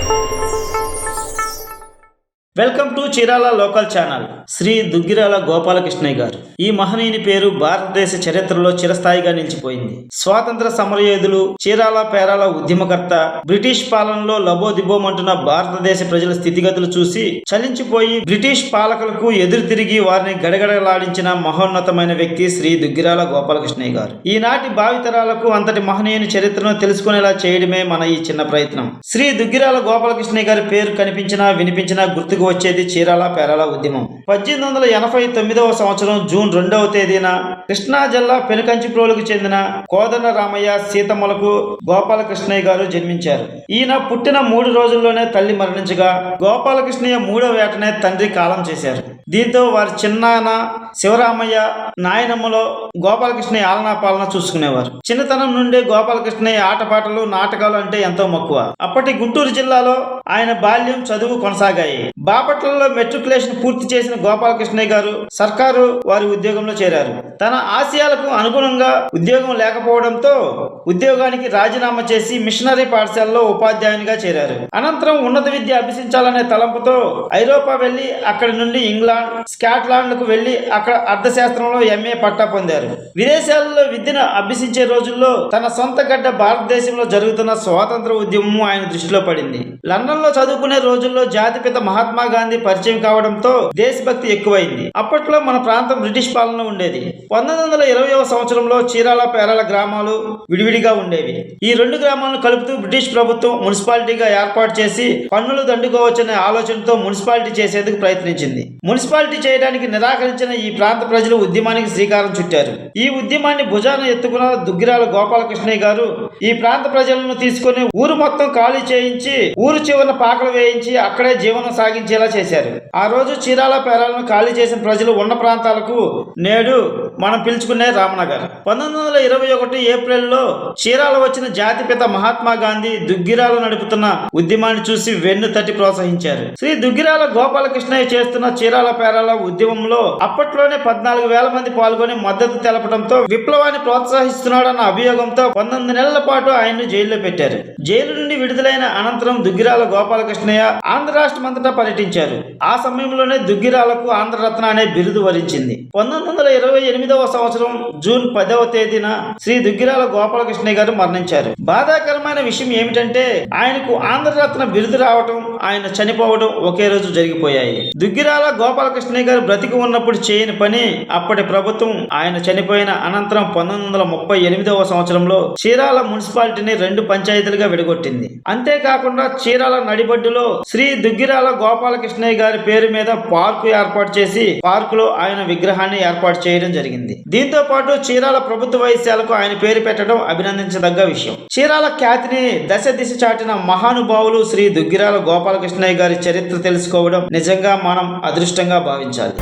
Thank you. Welcome to Chirala local channel. Shri Duggirala Gopalakrishnaiah గారు. ఈ మహనీయుని పేరు భారతదేశ చరిత్రలో చిరస్థాయిగా నిలిచిపోయింది. స్వాతంత్ర సమరయోధులు చీరాల పేరాల ఉద్యమకర్త బ్రిటిష్ పాలనలో లబోదిబోమంటున్న భారతదేశ ప్రజల స్థితిగతులు చూసి చలించిపోయి బ్రిటిష్ పాలకులకు ఎదురు తిరిగి వారిని గడగడలాడించిన మహోన్నతమైన వ్యక్తి శ్రీ దుగ్గిరాల గోపాలకృష్ణయ్య గారు. ఈనాటి భావితరాలకు అంతటి మహనీయుని చరిత్రను తెలుసుకునేలా చేయడమే మన ఈ చిన్న ప్రయత్నం. శ్రీ దుగ్గిరాల గోపాలకృష్ణయ్య గారి పేరు కనిపించినా వినిపించినా గుర్తుకు వచ్చేది చీరాల పేరాల ఉద్యమం. పద్దెనిమిది వందల ఎనభై తొమ్మిదవ సంవత్సరం జూన్ రెండవ తేదీన కృష్ణా జిల్లా పెనుకంచిప్రోలుకు చెందిన కోదన రామయ్య సీతమ్మలకు గోపాలకృష్ణయ్య గారు జన్మించారు. ఈయన పుట్టిన మూడు రోజుల్లోనే తల్లి మరణించగా గోపాలకృష్ణయ్య మూడవ ఏటనే తండ్రి కాలం చేశారు. దీంతో వారి చిన్నాన్న శివరామయ్య నాయనమ్మలో గోపాలకృష్ణ ఆలనా పాలన చూసుకునేవారు. చిన్నతనం నుండే గోపాలకృష్ణ ఆటపాటలు నాటకాలు అంటే ఎంతో మక్కువ. అప్పటి గుంటూరు జిల్లాలో ఆయన బాల్యం చదువు కొనసాగాయి. బాపట్లలో మెట్రికులేషన్ పూర్తి చేసిన గోపాలకృష్ణయ్య గారు సర్కారు వారి ఉద్యోగంలో చేరారు. తన ఆశయాలకు అనుగుణంగా ఉద్యోగం లేకపోవడంతో ఉద్యోగానికి రాజీనామా చేసి మిషనరీ పాఠశాలలో ఉపాధ్యాయునిగా చేరారు. అనంతరం ఉన్నత విద్య అభ్యసించాలనే తలంపుతో ఐరోపా వెళ్ళి అక్కడి నుండి ఇంగ్లాండ్ స్కాట్లాండ్కు వెళ్ళి అక్కడ అర్థశాస్త్రంలో ఎంఏ పట్టా పొందారు. విదేశాలలో విద్యను అభ్యసించే రోజుల్లో తన సొంత గడ్డ భారతదేశంలో జరుగుతున్న స్వాతంత్ర ఉద్యమం ఆయన దృష్టిలో పడింది. లండన్లో చదువుకునే రోజుల్లో జాతిపిత మహాత్మా గాంధీ పరిచయం కావడంతో దేశభక్తి ఎక్కువైంది. అప్పట్లో మన ప్రాంతం బ్రిటిష్ పాలన ఉండేది. పంతొమ్మిది వందల ఇరవైవ సంవత్సరంలో చీరాల పేరాల గ్రామాలు విడివిడిగా ఉండేవి. ఈ రెండు గ్రామాలను కలుపుతూ బ్రిటిష్ ప్రభుత్వం మున్సిపాలిటీగా ఏర్పాటు చేసి పన్నులు దండుకోవచ్చనే ఆలోచనతో మున్సిపాలిటీ చేసేందుకు ప్రయత్నించింది. మున్సిపాలిటీ చేయడానికి నిరాకరించిన ఈ ప్రాంత ప్రజలు ఉద్యమానికి శ్రీకారం చుట్టారు. ఈ ఉద్యమాన్ని భుజాన ఎత్తుకున్న దుగ్గిరాల గోపాలకృష్ణయ్య గారు ఈ ప్రాంత ప్రజలను తీసుకొని ఊరు మొత్తం ఖాళీ చేయించి ఊరు చివరన పాకలు వేయించి అక్కడే జీవనం సాగించేలా చేశారు. ఆ రోజు చీరాల పేరాలను ఖాళీ చేసిన ప్రజలు ఉన్న ప్రాంతాలకు నేడు మనం పిలుచుకునే రామనగర్. పంతొమ్మిది వందల ఇరవై ఒకటి ఏప్రిల్లో చీరాల వచ్చిన జాతిపిత మహాత్మా గాంధీ దుగ్గిరాలు నడుపుతున్న ఉద్యమాన్ని చూసి వెన్ను తట్టి ప్రోత్సహించారు. శ్రీ దుగ్గిరాల గోపాలకృష్ణయ్య చేస్తున్న చీరాల పేరాల ఉద్యమంలో అప్పట్లో అప్పట్లోనే పద్నాలుగు వేల మంది పాల్గొని మద్దతు తెలపడంతో విప్లవాన్ని ప్రోత్సహిస్తున్నాడన్న అభియోగంతో పంతొమ్మిది నెలల పాటు ఆయన్ను జైల్లో పెట్టారు. జైలు నుండి విడుదలైన అనంతరం దుగ్గిరాల గోపాలకృష్ణయ్య ఆంధ్ర రాష్ట్రమంతటా పర్యటించారు. ఆ సమయంలోనే దుగ్గిరాలకు ఆంధ్రరత్న అనే బిరుదు వరించింది. పంతొమ్మిది వందల ఇరవై ఎనిమిదవ సంవత్సరం జూన్ పదవ తేదీన శ్రీ దుగ్గిరాల గోపాలకృష్ణయ్య గారు మరణించారు. బాధాకరమైన విషయం ఏమిటంటే ఆయనకు ఆంధ్రరత్న బిరుదు రావటం ఆయన చనిపోవడం ఒకే రోజు జరిగిపోయాయి. దుగ్గిరాల గోపాలకృష్ణయ్య గారు బ్రతికి ఉన్నప్పుడు చేయని పని అప్పటి ప్రభుత్వం ఆయన చనిపోయిన అనంతరం పంతొమ్మిది వందల ముప్పై ఎనిమిదవ సంవత్సరంలో చీరాల మున్సిపాలిటీని రెండు పంచాయతీలుగా విడగొట్టింది. అంతేకాకుండా చీరాల నడిబడ్డులో శ్రీ దుగ్గిరాల గోపాలకృష్ణయ్య గారి పేరు మీద పార్కు ఏర్పాటు చేసి పార్కులో ఆయన విగ్రహాన్ని ఏర్పాటు చేయడం జరిగింది. దీంతో పాటు చీరాల ప్రభుత్వ వైశ్యాలకు ఆయన పేరు పెట్టడం అభినందించదగ్గ విషయం. చీరాల ఖ్యాతిని దశ దిశ చాటిన మహానుభావులు శ్రీ దుగ్గిరాల గోపాలకృష్ణయ్య గారి చరిత్ర తెలుసుకోవడం నిజంగా మనం అదృష్టంగా భావించాలి.